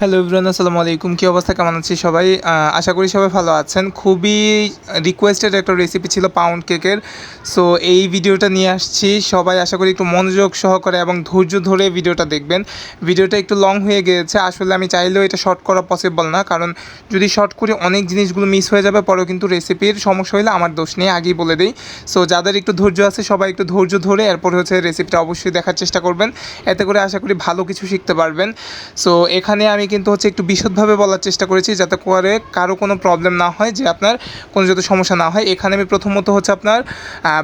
Hello Ibran আসসালামু আলাইকুম। কী অবস্থা? কেমন আছি সবাই? আশা করি সবাই ভালো আছেন। খুবই রিকোয়েস্টেড একটা রেসিপি ছিল পাউন্ড কেকের সো এই ভিডিওটা নিয়ে আসছি। সবাই আশা করি একটু মনোযোগ সহকারে এবং ধৈর্য ধরে ভিডিওটা দেখবেন। ভিডিওটা একটু লং হয়ে গিয়েছে। আসলে আমি চাইলেও এটা শর্ট করা পসিবল না। কারণ যদি শর্ট করি অনেক জিনিসগুলো মিস হয়ে যাবে, পরেও কিন্তু রেসিপির সমস্যা হলে আমার দোষ নেই। আগেই বলে দিই। সো যাদের একটু ধৈর্য আছে, সবাই একটু ধৈর্য ধরে এরপর হচ্ছে রেসিপিটা অবশ্যই দেখার চেষ্টা করবেন। এতে করে আশা করি ভালো কিছু শিখতে পারবেন। সো এখানে আমি কিন্তু হচ্ছে একটু বিশদভাবে বলার চেষ্টা করেছি যাতে করে কারও কোনো প্রবলেম না হয়, যে আপনার কোনো যাতে সমস্যা না হয়। এখানে আমি প্রথমত হচ্ছে আপনার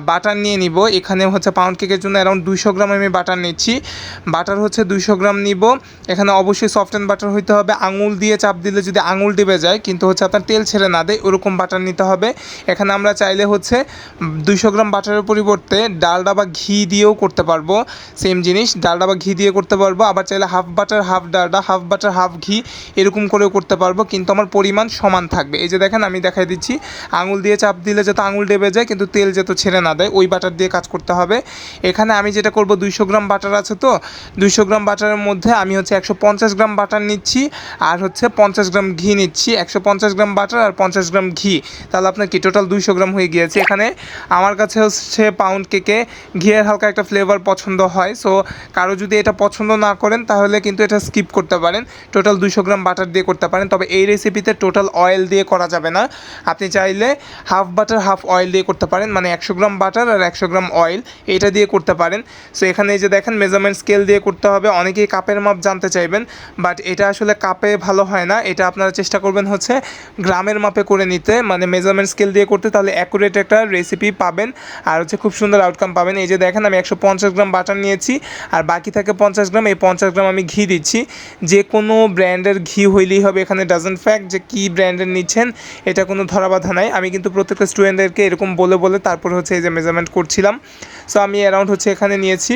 বাটার নিয়ে নিব। এখানে হচ্ছে পাউন্ড কেকের জন্য অ্যারাউন্ড দুইশো গ্রাম আমি বাটার নিচ্ছি। বাটার হচ্ছে দুইশো গ্রাম নিব। এখানে অবশ্যই সফট অ্যান্ড বাটার হইতে হবে। আঙুল দিয়ে চাপ দিলে যদি আঙুল ডিবে যায়, কিন্তু হচ্ছে আপনার তেল ছেড়ে না দেয়, ওরকম বাটার নিতে হবে। এখানে আমরা চাইলে হচ্ছে দুইশো গ্রাম বাটারের পরিবর্তে ডালডা বা ঘি দিয়েও করতে পারব। সেম জিনিস, ডালডা বা ঘি দিয়ে করতে পারব। আবার চাইলে half butter half Dalda half butter half ঘি এরকম করেও করতে পারব, কিন্তু আমার পরিমাণ সমান থাকবে। এই যে দেখেন, আমি দেখাই দিচ্ছি। আঙুল দিয়ে চাপ দিলে যাতে আঙুল ডেবে যায়, কিন্তু তেল যাতে ছেড়ে না দেয়, ওই বাটার দিয়ে কাজ করতে হবে। এখানে আমি যেটা করব, দুইশো গ্রাম বাটার আছে তো, দুইশো গ্রাম বাটারের মধ্যে আমি হচ্ছে একশো পঞ্চাশ গ্রাম বাটার নিচ্ছি, আর হচ্ছে পঞ্চাশ গ্রাম ঘি নিচ্ছি। একশো পঞ্চাশ গ্রাম বাটার আর পঞ্চাশ গ্রাম ঘি। তাহলে আপনার কি টোটাল দুইশো গ্রাম হয়ে গিয়েছে। এখানে আমার কাছে হচ্ছে পাউন্ড কেকে ঘিয়ের হালকা একটা ফ্লেভার পছন্দ হয়। সো কারও যদি এটা পছন্দ না করেন, তাহলে কিন্তু এটা স্কিপ করতে পারেন। টোটাল দুইশো গ্রাম বাটার দিয়ে করতে পারেন। তবে এই রেসিপিতে টোটাল অয়েল দিয়ে করা যাবে না। আপনি চাইলে হাফ বাটার হাফ অয়েল দিয়ে করতে পারেন। মানে একশো গ্রাম বাটার আর একশো গ্রাম অয়েল এটা দিয়ে করতে পারেন। সো এখানে যে দেখেন মেজারমেন্ট স্কেল দিয়ে করতে হবে। অনেকেই কাপের মাপ জানতে চাইবেন বাট এটা আসলে কাপে ভালো হয় না। এটা আপনারা চেষ্টা করবেন হচ্ছে গ্রামের মাপে করে নিতে। মানে মেজারমেন্ট স্কেল দিয়ে করতে তাহলে অ্যাকুরেট একটা রেসিপি পাবেন। আর হচ্ছে খুব সুন্দর আউটকাম পাবেন। এই যে দেখেন আমি একশো পঞ্চাশ গ্রাম বাটার নিয়েছি, আর বাকি থাকে পঞ্চাশ গ্রাম। এই পঞ্চাশ গ্রাম আমি ঘি দিচ্ছি। যে কোনো ব্র্যান্ডের ঘি হইলেই হবে। এখানে ডাজেন্ট ফ্যাক্ট যে কী ব্র্যান্ডের নিচ্ছেন, এটা কোনো ধরাবাধা নাই। আমি কিন্তু প্রত্যেকটা স্টুডেন্টদেরকে এরকম বলে বলে তারপর হচ্ছে এই যে মেজারমেন্ট করছিলাম। সো আমি অ্যারাউন্ড হচ্ছে এখানে নিয়েছি,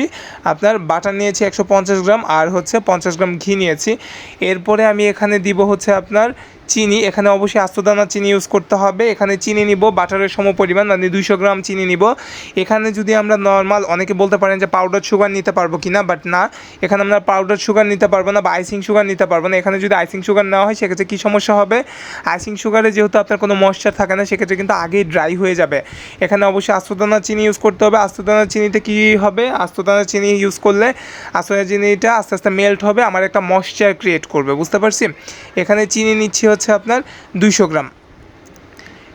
আপনার বাটার নিয়েছি একশো পঞ্চাশ গ্রাম আর হচ্ছে পঞ্চাশ গ্রাম ঘি নিয়েছি। এরপরে আমি এখানে দিব হচ্ছে আপনার চিনি, এখানে অবশ্যই আস্তদানা চিনি ইউজ করতে হবে। এখানে চিনি নিব, বাটারের সম পরিমাণ মানে দুইশো গ্রাম চিনি নিব। এখানে যদি আমরা নর্মাল অনেকে বলতে পারেন যে পাউডার সুগার নিতে পারব কি না বাট না। এখানে আমরা পাউডার সুগার নিতে পারব না বা আইসিং সুগার নিতে পারব না। এখানে যদি আইসিং সুগার নেওয়া হয়, সেক্ষেত্রে কী সমস্যা হবে? আইসিং সুগারে যেহেতু আপনার কোনো ময়শ্চার থাকে না, সেক্ষেত্রে কিন্তু আগেই ড্রাই হয়ে যাবে। এখানে অবশ্যই আস্তদানা চিনি ইউজ করতে হবে। আস্তদানা চিনিতে কী হবে? আস্তদানা চিনি ইউজ করলে আস্তদানা চিনিটা আস্তে আস্তে মেল্ট হবে, আমার একটা ময়শ্চার ক্রিয়েট করবে। বুঝতে পারছি? এখানে চিনি নিচ্ছি হচ্ছে আপনার দুইশো গ্রাম।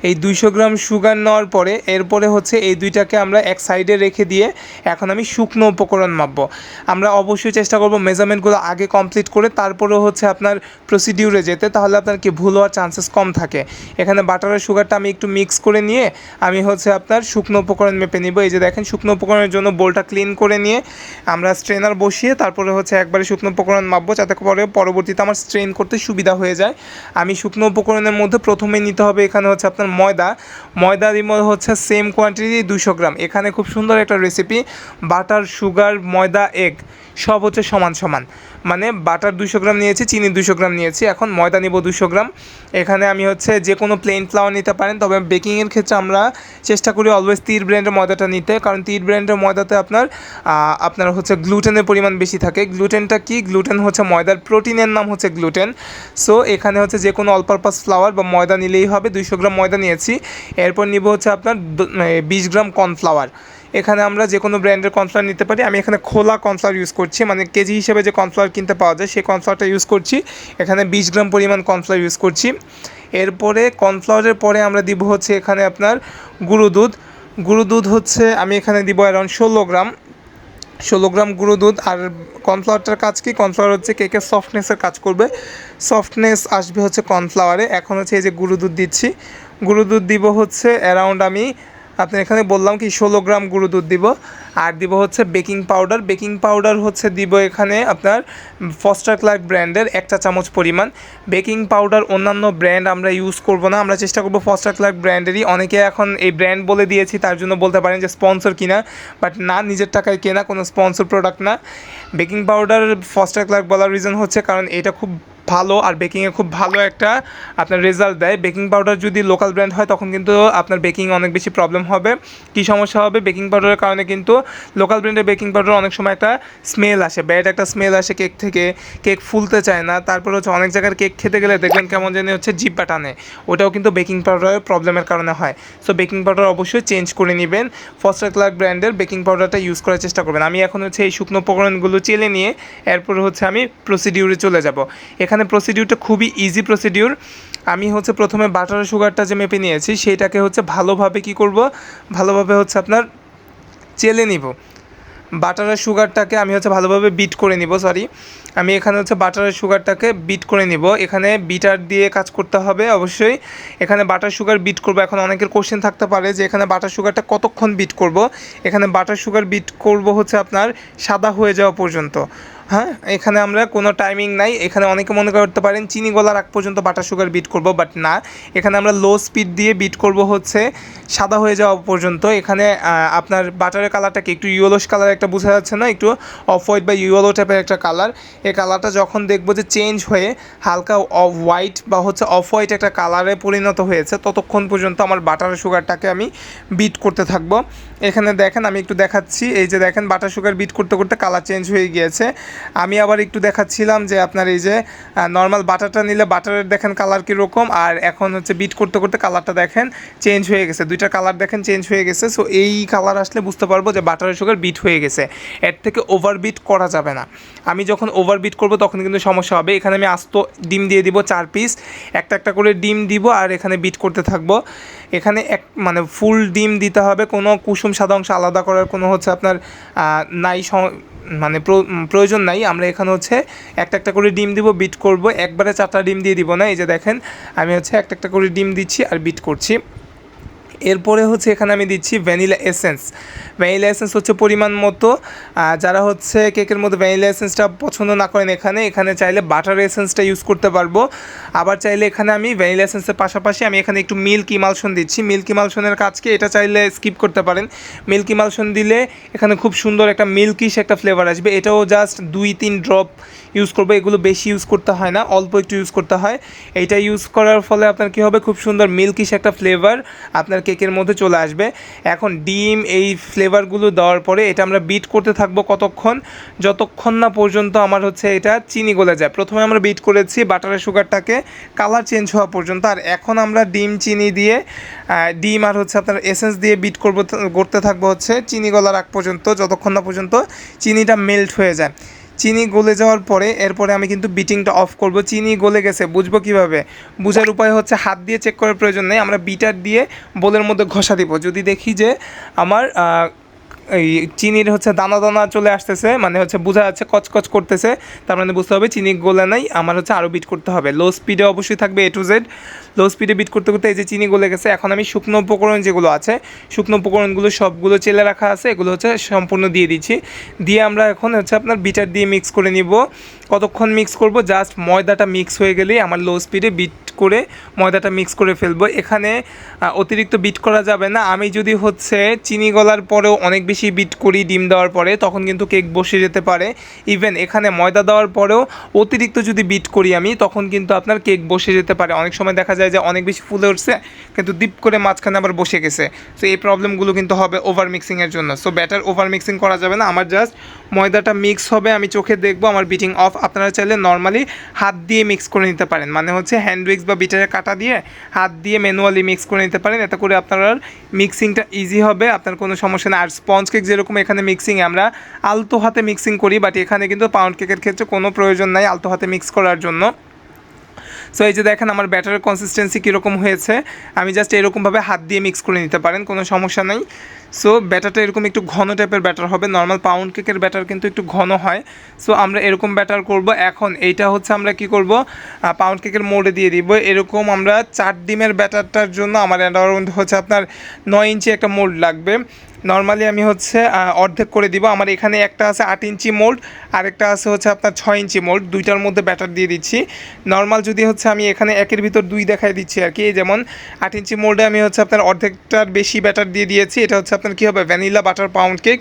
এই দুইশো গ্রাম সুগার নেওয়ার পরে এরপরে হচ্ছে এই দুইটাকে আমরা এক সাইডে রেখে দিয়ে এখন আমি শুকনো উপকরণ মাপবো। আমরা অবশ্যই চেষ্টা করব মেজারমেন্টগুলো আগে কমপ্লিট করে তারপরে হচ্ছে আপনার প্রসিডিউরে যেতে, তাহলে আপনার কি ভুল হওয়ার চান্সেস কম থাকে। এখানে বাটারের সুগারটা আমি একটু মিক্স করে নিয়ে আমি হচ্ছে আপনার শুকনো উপকরণ মেপে নিব। এই যে দেখেন, শুকনো উপকরণের জন্য বোলটা ক্লিন করে নিয়ে আমরা স্ট্রেনার বসিয়ে তারপরে হচ্ছে একবারে শুকনো উপকরণ মাপবো, যাতে পরে পরবর্তীতে আমার স্ট্রেন করতে সুবিধা হয়ে যায়। আমি শুকনো উপকরণের মধ্যে প্রথমে নিতে হবে এখানে হচ্ছে আপনার ময়দা। ময়দা দিব হচ্ছে সেম কোয়ান্টিটি দুশো গ্রাম। এখানে খুব সুন্দর একটা রেসিপি বাটার সুগার ময়দা এগ সব হচ্ছে সমান সমান। মানে বাটার দুশো গ্রাম নিয়েছি, চিনি দুশো গ্রাম নিয়েছি, এখন ময়দা নিব দুশো গ্রাম। এখানে আমি হচ্ছে যে কোনো প্লেন ফ্লাওয়ার নিতে পারেন, তবে বেকিংয়ের ক্ষেত্রে আমরা চেষ্টা করি অলওয়েজ তীর ব্র্যান্ডের ময়দাটা নিতে, কারণ তীর ব্র্যান্ডের ময়দাতে আপনার আপনার হচ্ছে গ্লুটেনের পরিমাণ বেশি থাকে। গ্লুটেনটা কি? গ্লুটেন হচ্ছে ময়দার প্রোটিনের নাম হচ্ছে গ্লুটেন সো এখানে হচ্ছে যে কোনো অলপারপাস ফ্লাওয়ার বা ময়দা নিলেই হবে, দুইশো গ্রাম ময়দা নিয়েছি। এরপর নিব হচ্ছে আপনার বিশ গ্রাম কর্নফ্লাওয়ার। এখানে আমরা যে কোনো ব্র্যান্ডের কর্নফ্লাওয়ার নিতে পারি। আমি এখানে খোলা কর্নফ্লাওয়ার ইউজ করছি। মানে কেজি হিসেবে যে কর্নফ্লাওয়ার কিনতে পাওয়া যায়, সেই কর্নফ্লাওয়ারটা ইউজ করছি। এখানে বিশ গ্রাম পরিমাণ কর্নফ্লাওয়ার ইউজ করছি। এরপরে কর্নফ্লাওয়ারের পরে আমরা দিব হচ্ছে এখানে আপনার গুঁড়ো দুধ। গুঁড়ো দুধ হচ্ছে আমি এখানে দিব অ্যারাউন্ড ষোলো গ্রাম। ষোলো গ্রাম গুঁড়ো দুধ। আর কর্নফ্লাওয়ারটার কাজ কি? কর্নফ্লাওয়ার হচ্ছে কেকের সফটনেসের কাজ করবে। সফটনেস আসবে হচ্ছে কর্নফ্লাওয়ারে। এখন হচ্ছে এই যে গুঁড়ো দুধ দিচ্ছি। গুঁড়ো দুধ দিব হচ্ছে অ্যারাউন্ড আমি আপনি এখানে বললাম কি, ষোলো গ্রাম গুঁড়ো দুধ দিব। আর দিব হচ্ছে বেকিং পাউডার। বেকিং পাউডার হচ্ছে দিব এখানে আপনার ফস্টার ক্লার্ক ব্র্যান্ডের একটা চামচ পরিমাণ। বেকিং পাউডার অন্যান্য ব্র্যান্ড আমরা ইউজ করব না, আমরা চেষ্টা করব ফস্টার ক্লার্ক ব্র্যান্ডেরই। অনেকে এখন এই ব্র্যান্ড বলে দিয়েছি, তার জন্য বলতে পারেন যে স্পন্সর কিনা বাট না, নিজের টাকায় কেনা কোনো স্পন্সর প্রোডাক্ট না। বেকিং পাউডার ফস্টার ক্লার্ক বলার রিজন হচ্ছে কারণ এটা খুব ভালো আর বেকিংয়ে খুব ভালো একটা আপনার রেজাল্ট দেয়। বেকিং পাউডার যদি লোকাল ব্র্যান্ড হয়, তখন কিন্তু আপনার বেকিং অনেক বেশি প্রবলেম হবে। কী সমস্যা হবে? বেকিং পাউডারের কারণে কিন্তু লোকাল ব্র্যান্ডের বেকিং পাউডার অনেক সময় একটা স্মেল আসে, ব্যাড একটা স্মেল আসে কেক থেকে, কেক ফুলতে চায় না। তারপর হচ্ছে অনেক জায়গার কেক খেতে গেলে দেখবেন কেমন জানি হচ্ছে জিব্বা টানে। ওটাও কিন্তু বেকিং পাউডারের প্রবলেমের কারণে হয়। সো বেকিং পাউডার অবশ্যই চেঞ্জ করে নেবেন। ফস্টার ক্লার্ক ব্র্যান্ডের বেকিং পাউডারটা ইউজ করার চেষ্টা করবেন। আমি এখন হচ্ছে এই শুকনো উপকরণগুলো চেলে নিয়ে এরপর হচ্ছে আমি প্রসিডিউরে চলে যাব। এখানে প্রসিডিউরটা খুবই ইজি প্রসিডিউর আমি হচ্ছে প্রথমে বাটার সুগারটা যে মেপে নিয়েছি সেইটাকে হচ্ছে ভালোভাবে কি করব? ভালোভাবে হচ্ছে আপনার চেলে নিব। বাটার আর সুগারটাকে আমি হচ্ছে ভালোভাবে বিট করে নিব সরি আমি এখানে হচ্ছে বাটার আর সুগারটাকে বিট করে নিব। এখানে বিটার দিয়ে কাজ করতে হবে অবশ্যই। এখানে বাটার সুগার বিট করব। এখন অনেকের কোশ্চেন থাকতে পারে যে এখানে বাটার সুগারটা কতক্ষণ বিট করব? এখানে বাটার সুগার বিট করব হচ্ছে আপনার সাদা হয়ে যাওয়া পর্যন্ত। হ্যাঁ এখানে আমরা কোনো টাইমিং নাই। এখানে অনেকে মনে করতে পারেন চিনি গলার আগ পর্যন্ত বাটার সুগার বিট করব বাট না। এখানে আমরা লো স্পিড দিয়ে বিট করব হচ্ছে সাদা হয়ে যাওয়া পর্যন্ত। এখানে আপনার বাটারের কালারটাকে একটু ইয়েলোস কালার একটা বোঝা যাচ্ছে না, একটু অফ হোয়াইট বা ইয়েলো টাইপের একটা কালার এই কালারটা যখন দেখব যে চেঞ্জ হয়ে হালকা অফ হোয়াইট বা হচ্ছে অফ হোয়াইট একটা কালারে পরিণত হয়েছে, ততক্ষণ পর্যন্ত আমার বাটার সুগারটাকে আমি বিট করতে থাকব। এখানে দেখেন, আমি একটু দেখাচ্ছি। এই যে দেখেন বাটার সুগার বিট করতে করতে কালার চেঞ্জ হয়ে গিয়েছে। আমি আবার একটু দেখাচ্ছিলাম যে আপনার এই যে নর্মাল বাটারটা নিলে বাটারের দেখেন কালার কীরকম আর এখন হচ্ছে বিট করতে করতে কালারটা দেখেন চেঞ্জ হয়ে গেছে। দুইটা কালার দেখেন চেঞ্জ হয়ে গেছে সো এই কালার আসলে বুঝতে পারব যে বাটারের সুগার বিট হয়ে গেছে। এর থেকে ওভার বিট করা যাবে না। আমি যখন ওভার বিট করব তখন কিন্তু সমস্যা হবে। এখানে আমি আস্ত ডিম দিয়ে দিব চার পিস একটা একটা করে ডিম দিব আর এখানে বিট করতে থাকব। এখানে এক মানে ফুল ডিম দিতে হবে, কোনো কুসুম সাদা অংশ আলাদা করার কোনো হচ্ছে আপনার নাই মানে প্রয়োজন নাই। আমরা এখানে হচ্ছে একটা একটা করে ডিম দিব, বিট করব। একবারে চারটা ডিম দিয়ে দিব না, এই যে দেখেন, আমি হচ্ছে একটা একটা করে ডিম দিচ্ছি আর বিট করছি। এরপরে হচ্ছে এখানে আমি দিচ্ছি ভ্যানিলা এসেন্স। ভ্যানিলা এসেন্স হচ্ছে পরিমাণ মতো। যারা হচ্ছে কেকের মধ্যে ভ্যানিলা এসেন্সটা পছন্দ না করেন এখানে এখানে চাইলে বাটার এসেন্সটা ইউজ করতে পারব। আবার চাইলে এখানে আমি ভ্যানিলা এসেন্সের পাশাপাশি আমি এখানে একটু মিল্ক ইমালশন দিচ্ছি। মিল্ক ইমালশনের কাজকে এটা চাইলে স্কিপ করতে পারেন। মিল্ক ইমালশন দিলে এখানে খুব সুন্দর একটা মিল্কিশ একটা ফ্লেভার আসবে। এটাও জাস্ট দুই তিন ড্রপ ইউজ করব। এগুলো বেশি ইউজ করতে হয় না, অল্প একটু ইউজ করতে হয়। এটা ইউজ করার ফলে আপনার কী হবে? খুব সুন্দর মিল্কিশ একটা ফ্লেভার। আপনার কেকের মধ্যে চলে আসবে। এখন ডিম এই ফ্লেভারগুলো দেওয়ার পরে এটা আমরা বিট করতে থাকব কতক্ষণ? যতক্ষণ না পর্যন্ত আমার হচ্ছে এটা চিনি গলে যায়। প্রথমে আমরা বিট করেছি বাটারের সুগারটাকে কালার চেঞ্জ হওয়া পর্যন্ত। আর এখন আমরা ডিম, চিনি দিয়ে ডিম আর হচ্ছে আপনার এসেন্স দিয়ে বিট করব, করতে থাকব হচ্ছে চিনি গলার আগ পর্যন্ত, যতক্ষণ না পর্যন্ত চিনিটা মেল্ট হয়ে যায়। চিনি গলে যাওয়ার পরে, এরপরে আমি কিন্তু বিটিংটা অফ করব। চিনি গলে গেছে, বুঝব কীভাবে? বুঝার উপায় হচ্ছে হাত দিয়ে চেক করার প্রয়োজন নেই, আমরা বিটার দিয়ে বোলের মধ্যে ঘষা দিব। যদি দেখি যে আমার এই চিনির হচ্ছে দানা দানা চলে আসতেছে মানে হচ্ছে বোঝা যাচ্ছে কচকচ করতেছে। তার মানে বুঝতে হবে চিনি গলে নাই, আমার হচ্ছে আরও বিট করতে হবে। লো স্পিডে অবশ্যই থাকবে এ টু জেড লো স্পিডে বিট করতে করতে এই যে চিনি গলে গেছে, এখন আমি শুকনো উপকরণ যেগুলো আছে, শুকনো উপকরণগুলো সবগুলো চেলে রাখা আছে, এগুলো হচ্ছে সম্পূর্ণ দিয়ে দিচ্ছি। দিয়ে আমরা এখন হচ্ছে আপনার বিটার দিয়ে মিক্স করে নিব। কতক্ষণ মিক্স করব? জাস্ট ময়দাটা মিক্স হয়ে গেলেই আমার লো স্পিডে বিট করে ময়দাটা মিক্স করে ফেলব। এখানে অতিরিক্ত বিট করা যাবে না। আমি যদি হচ্ছে চিনি গলার পরেও অনেক বেশি বিট করি ডিম দেওয়ার পরে, তখন কিন্তু কেক বসে যেতে পারে। ইভেন এখানে ময়দা দেওয়ার পরেও অতিরিক্ত যদি বিট করি আমি, তখন কিন্তু আপনার কেক বসে যেতে পারে। অনেক সময় দেখা যায় যে অনেক বেশি ফুলে উঠছে, কিন্তু ডিপ করে মাঝখানে আবার বসে গেছে। তো এই প্রবলেমগুলো কিন্তু হবে ওভার মিক্সিংয়ের জন্য। সো ব্যাটার ওভার মিক্সিং করা যাবে না। আমার জাস্ট ময়দাটা মিক্স হবে, আমি চোখে দেখব, আমার বিটিং অফ আপনারা চাইলে নর্মালি হাত দিয়ে মিক্স করে নিতে পারেন। মানে হচ্ছে হ্যান্ড উইক্স বা বিটারের কাটা দিয়ে হাত দিয়ে ম্যানুয়ালি মিক্স করে নিতে পারেন। এতে করে আপনার মিক্সিংটা ইজি হবে, আপনার কোনো সমস্যা নেই। আর স্পঞ্জ কেক যেরকম এখানে মিক্সিং আমরা আলতো হাতে মিক্সিং করি বাট এখানে কিন্তু পাউন্ড কেকের ক্ষেত্রে কোনো প্রয়োজন নাই আলতো হাতে মিক্স করার জন্য। সো এই যে দেখেন আমার ব্যাটারের কনসিস্টেন্সি কীরকম হয়েছে। আমি জাস্ট এরকমভাবে হাত দিয়ে মিক্স করে নিতে পারেন, কোনো সমস্যা নেই। সো ব্যাটারটা এরকম একটু ঘন টাইপের ব্যাটার হবে। নর্মাল পাউন্ড কেকের ব্যাটার কিন্তু একটু ঘন হয়। সো আমরা এরকম ব্যাটার করব। এখন এইটা হচ্ছে আমরা কি করব? পাউন্ড কেকের মোড়ে দিয়ে দিব। এরকম আমরা চার ডিমের ব্যাটারটার জন্য আমার অ্যারাউন্ড হচ্ছে আপনার নয় ইঞ্চি একটা মোল্ড লাগবে। নর্মালি আমি হচ্ছে অর্ধেক করে দিব। আমার এখানে একটা আছে আট ইঞ্চি মোল্ড আরেকটা আছে হচ্ছে আপনার ছয় ইঞ্চি মোল্ড দুইটার মধ্যে ব্যাটার দিয়ে দিচ্ছি। নর্মাল যদি হচ্ছে আমি এখানে একের ভিতর দুই দেখাই দিচ্ছি আর কি যেমন আট ইঞ্চি মোল্ডে আমি হচ্ছে আপনার অর্ধেকটার বেশি ব্যাটার দিয়ে দিয়েছি। এটা হচ্ছে আপনার কী হবে ভ্যানিলা বাটার পাউন্ড কেক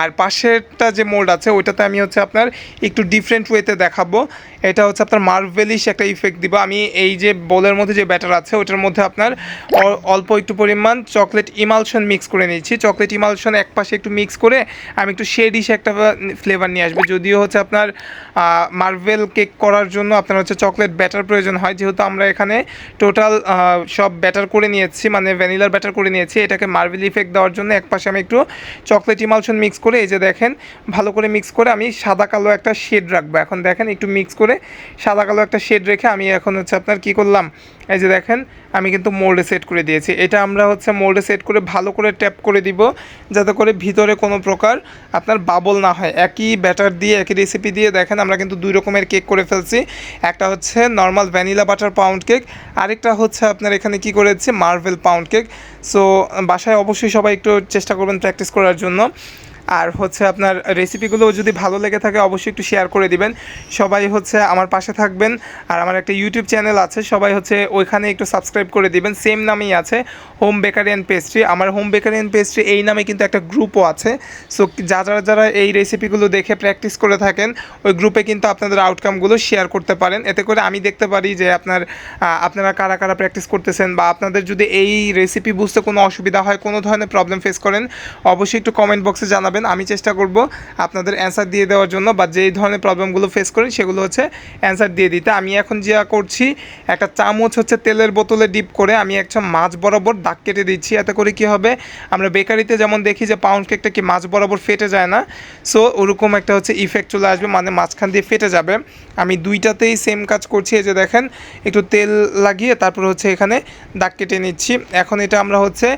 আর পাশেরটা যে মোল্ড আছে, ওইটাতে আমি হচ্ছে আপনার একটু ডিফারেন্ট ওয়েতে দেখাবো। এটা হচ্ছে আপনার মার্ভেলিশ একটা ইফেক্ট দিব। আমি এই যে বোলের মধ্যে যে ব্যাটার আছে ওটার মধ্যে আপনার অল্প একটু পরিমাণ চকলেট ইমালশন মিক্স করে নিয়েছি। চকলেট ইমাল ইমালশন এক পাশে একটু মিক্স করে আমি একটু শেডিশ একটা ফ্লেভার নিয়ে আসব। যদিও হচ্ছে আপনার মার্ভেল কেক করার জন্য আপনার হচ্ছে চকলেট ব্যাটার প্রয়োজন হয়। যেহেতু আমরা এখানে টোটাল সব ব্যাটার করে নিয়েছি মানে ভ্যানিলার ব্যাটার করে নিয়েছি, এটাকে মার্বেল ইফেক্ট দেওয়ার জন্য এক পাশে আমি একটু চকলেট ইমালশন মিক্স করে এই যে দেখেন, ভালো করে মিক্স করে আমি সাদা কালো একটা শেড রাখব। এখন দেখেন একটু মিক্স করে সাদা কালো একটা শেড রেখে আমি এখন হচ্ছে আপনার কি করলাম, এই যে দেখেন আমি কিন্তু মোল্ডে সেট করে দিয়েছি। এটা আমরা হচ্ছে মোল্ডে সেট করে ভালো করে ট্যাপ করে দিব, যাতে করে ভিতরে কোনো প্রকার আপনার বাবল না হয়। একই ব্যাটার দিয়ে, একই রেসিপি দিয়ে দেখেন আমরা কিন্তু দুই রকমের কেক করে ফেলছি। একটা হচ্ছে normal vanilla butter pound cake আরেকটা হচ্ছে আপনার এখানে কি করেছি? মার্ভেল পাউন্ড কেক সো বাসায় অবশ্যই সবাই একটু চেষ্টা করবেন প্র্যাকটিস করার জন্য। আর হচ্ছে আপনার রেসিপিগুলো যদি ভালো লেগে থাকে, অবশ্যই একটু শেয়ার করে দিবেন। সবাই হচ্ছে আমার পাশে থাকবেন। আর আমার একটা ইউটিউব চ্যানেল আছে, সবাই হচ্ছে ওইখানে একটু সাবস্ক্রাইব করে দিবেন। সেম নামেই আছে হোম বেকারি অ্যান্ড পেস্ট্রি আমার হোম বেকারি অ্যান্ড পেস্ট্রি এই নামে কিন্তু একটা গ্রুপও আছে। সো যা যারা যারা এই রেসিপিগুলো দেখে প্র্যাকটিস করে থাকেন, ওই গ্রুপে কিন্তু আপনাদের আউটকামগুলো শেয়ার করতে পারেন। এতে করে আমি দেখতে পারি যে আপনার আপনারা কারা কারা প্র্যাকটিস করতেছেন বা আপনাদের যদি এই রেসিপি বুঝতে কোনো অসুবিধা হয়, কোনো ধরনের প্রবলেম ফেস করেন, অবশ্যই একটু কমেন্ট বক্সে জানাবেন। আমি চেষ্টা করব আপনাদের অ্যান্সার দিয়ে দেওয়ার জন্য বা যেই ধরনের প্রবলেমগুলো ফেস করেন সেগুলো হচ্ছে অ্যান্সার দিয়ে দিতে। আমি এখন যা করছি, একটা চামচ হচ্ছে তেলের বোতলে ডিপ করে আমি একটা মাছ বরাবর দাগ কেটে দিচ্ছি। এতে করে কি হবে? আমরা বেকারিতে যেমন দেখি যে পাউন্ড কেকটা কি মাছ বরাবর ফেটে যায় না সো ওরকম একটা হচ্ছে ইফেক্ট চলে আসবে মানে মাঝখান দিয়ে ফেটে যাবে। আমি দুইটাতেই সেম কাজ করছি, এই যে দেখেন, একটু তেল লাগিয়ে তারপর হচ্ছে এখানে দাগ কেটে নিচ্ছি। এখন এটা আমরা হচ্ছে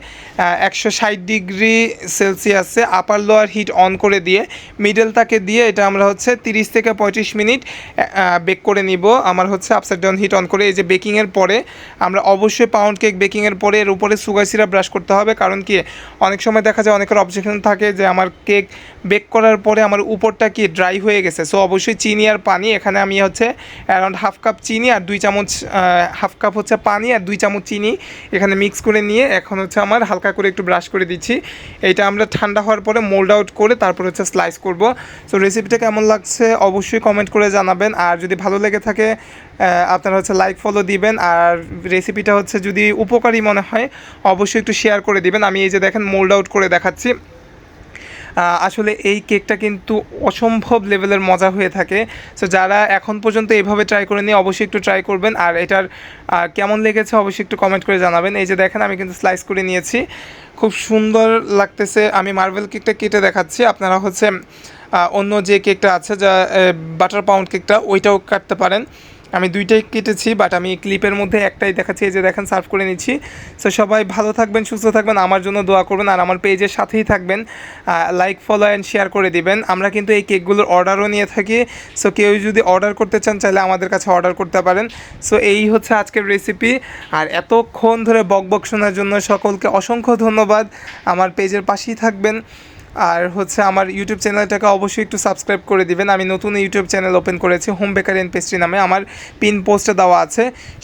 একশো ষাট ডিগ্রি সেলসিয়াসে আপার লোয়ার হিট অন করে দিয়ে, মিডল তাকে দিয়ে এটা আমরা হচ্ছে তিরিশ থেকে পঁয়ত্রিশ মিনিট বেক করে নিব। আমার হচ্ছে আপসাইড ডাউন হিট অন করে এই যে বেকিংয়ের পরে, আমরা অবশ্যই পাউন্ড কেক বেকিংয়ের পরে এর উপরে সুগার সিরাপ ব্রাশ করতে হবে। কারণ কি, অনেক সময় দেখা যায় অনেকের অবজেকশন থাকে যে আমার কেক বেক করার পরে আমার উপরটা কি ড্রাই হয়ে গেছে। সো অবশ্যই চিনি আর পানি, এখানে আমি হচ্ছে অ্যারাউন্ড হাফ কাপ চিনি আর দুই চামচ হাফ কাপ হচ্ছে পানি আর দুই চামচ চিনি এখানে মিক্স করে নিয়ে এখন হচ্ছে আমার হালকা করে একটু ব্রাশ করে দিচ্ছি। এইটা আমরা ঠান্ডা হওয়ার পরে মোল্ড আউট করে তারপর হচ্ছে স্লাইস করব। সো রেসিপিটা কেমন লাগছে অবশ্যই কমেন্ট করে জানাবেন। আর যদি ভালো লেগে থাকে আপনারা হচ্ছে লাইক ফলো দিবেন। আর রেসিপিটা হচ্ছে যদি উপকারী মনে হয়, অবশ্যই একটু শেয়ার করে দিবেন। আমি এই যে দেখেন মোল্ড আউট করে দেখাচ্ছি। আসলে এই কেকটা কিন্তু অসম্ভব লেভেলের মজা হয়ে থাকে। সো যারা এখন পর্যন্ত এইভাবে ট্রাই করে নিয়ে অবশ্যই একটু ট্রাই করবেন। আর এটার কেমন লেগেছে অবশ্যই একটু কমেন্ট করে জানাবেন। এই যে দেখেন, আমি কিন্তু স্লাইস করে নিয়েছি। খুব সুন্দর লাগতেছে। আমি মার্বেল কেকটা কেটে দেখাচ্ছি। আপনারা হচ্ছে অন্য যে কেকটা আছে, যা বাটার পাউন্ড কেকটা, ওইটাও কাটতে পারেন। আমি দুইটাই কেটেছি বাট আমি ক্লিপের মধ্যে একটাই দেখাচ্ছি, এই যে দেখেন সার্ভ করে নিচ্ছি। সো সবাই ভালো থাকবেন, সুস্থ থাকবেন, আমার জন্য দোয়া করবেন, আর আমার পেজের সাথেই থাকবেন। লাইক ফলো অ্যান্ড শেয়ার করে দিবেন। আমরা কিন্তু এই কেকগুলোর অর্ডারও নিয়ে থাকি। সো কেউ যদি অর্ডার করতে চান, চাইলে আমাদের কাছে অর্ডার করতে পারেন। সো এই হচ্ছে আজকের রেসিপি আর এতক্ষণ ধরে বক বক শোনার জন্য সকলকে অসংখ্য ধন্যবাদ। আমার পেজের পাশেই থাকবেন। আর হচ্ছে আমার ইউটিউব চ্যানেলটাকে অবশ্যই একটু সাবস্ক্রাইব করে দিবেন। আমি নতুন ইউটিউব চ্যানেল ওপেন করেছি হোম বেকারি অ্যান্ড পেস্ট্রি নামে। আমার পিন পোস্টে দেওয়া আছে।